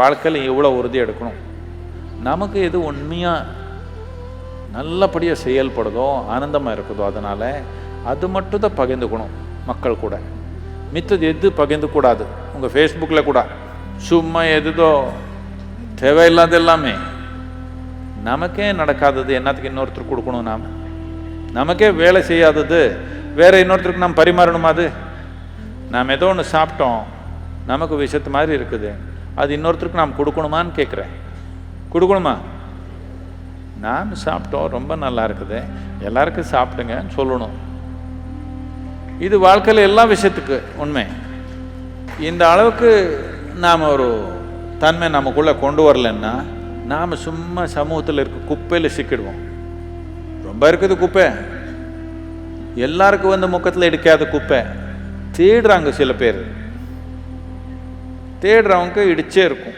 வாழ்க்கையில் இவ்வளோ உறுதி எடுக்கணும். நமக்கு எது உண்மையாக நல்லபடியாக செயல்படுதோ ஆனந்தமாக இருக்குதோ அதனால் அது மட்டும் தான் பகிர்ந்துக்கணும் மக்கள் கூட. மித்தது எது பகிர்ந்துக்கூடாது? உங்கள் ஃபேஸ்புக்கில் கூட. சும்மா எதுதோ தேவையில்லாத எல்லாமே. நமக்கே நடக்காதது என்னத்துக்கு இன்னொருத்தருக்கு கொடுக்கணும் நாம்? நமக்கே வேலை செய்யாதது வேறு இன்னொருத்தருக்கு நாம் பரிமாறணுமா அது? நாம் ஏதோ ஒன்று சாப்பிட்டோம் நமக்கு விஷத்து மாதிரி இருக்குது. அது இன்னொருத்தருக்கு நாம் கொடுக்கணுமான்னு கேட்குறேன். கொடுக்கணுமா? நாம் சாப்பிட்டோம் ரொம்ப நல்லா இருக்குது. எல்லாருக்கும் சாப்பிடுங்கன்னு சொல்லணும். இது வாழ்க்கையில் எல்லா விஷயத்துக்கு உண்மை. இந்த அளவுக்கு நாம் ஒரு தன்மை நமக்குள்ளே கொண்டு வரலன்னா நாம் சும்மா சமூகத்தில் இருக்க குப்பையில் சிக்கிடுவோம். ரொம்ப இருக்குது குப்பை. எல்லாருக்கும் வந்து முக்கத்தில் இடிக்காத குப்பை. தேடுறாங்க சில பேர். தேடுறவங்க இடிச்சே இருக்கும்.